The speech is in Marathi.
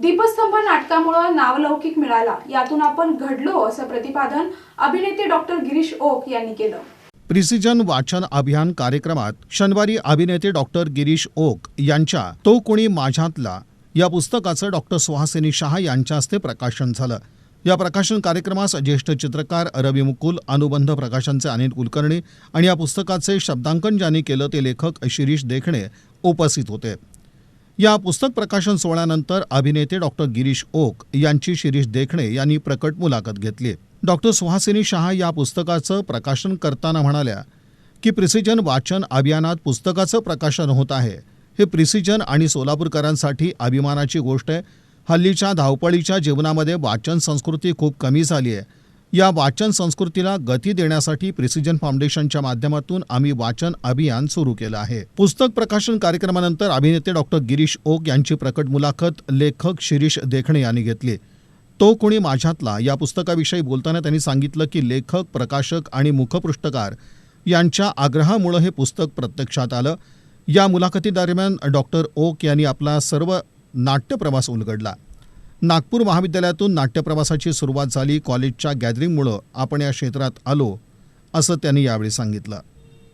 दीपस्तंभ नाटकामुळे नावलौकिक मिळाला. यातून आपण घडलो असं प्रतिपादन अभिनेते डॉक्टर गिरीश ओक यांनी केलं. प्रिसिजन वाचन अभियान कार्यक्रमात शनिवारी अभिनेते डॉक्टर गिरीश ओक यांच्या तो कोणी माझ्यातला या पुस्तकाचं डॉक्टर सुहासिनी शहा यांच्या हस्ते प्रकाशन झालं. या प्रकाशन कार्यक्रमास ज्येष्ठ चित्रकार रवी मुकुल अनुबंध प्रकाशनचे अनिल कुलकर्णी आणि या पुस्तकाचे शब्दांकन ज्यांनी केलं ते लेखक शिरीष देखणे उपस्थित होते. या पुस्तक प्रकाशन सोहळ्यानंतर अभिनेते डॉक्टर गिरीश ओक यांची शिरीष देखणे यांनी प्रकट मुलाखत घेतली. डॉक्टर सुहासिनी शहा या पुस्तकाचं प्रकाशन करताना म्हणाल्या की प्रिसिजन वाचन अभियानात पुस्तकाचं प्रकाशन होत आहे. हे प्रिसिजन आणि सोलापूरकरांसाठी अभिमानाची गोष्ट आहे. हल्लीच्या धावपळीच्या जीवनामध्ये वाचन संस्कृती खूप कमी झाली आहे. या वाचन संस्कृतीला गती देण्यासाठी प्रिसिजन फाउंडेशनच्या माध्यमातून आम्ही वाचन अभियान सुरू केलं आहे. पुस्तक प्रकाशन कार्यक्रमानंतर अभिनेते डॉक्टर गिरीश ओक यांची प्रकट मुलाखत लेखक शिरीष देखणे यांनी घेतली. तो कोणी माझ्यातला या पुस्तकाविषयी बोलताना त्यांनी सांगितलं की लेखक प्रकाशक आणि मुखपृष्ठकार यांच्या आग्रहामुळं हे पुस्तक प्रत्यक्षात आलं. या मुलाखतीदरम्यान डॉक्टर ओक यांनी आपला सर्व नाट्यप्रवास उलगडला. नागपूर महाविद्यालयातून नाट्यप्रवासाची सुरुवात झाली कॉलेजच्या गॅदरिंगमुळं आपण या क्षेत्रात आलो असं त्यांनी यावेळी सांगितलं.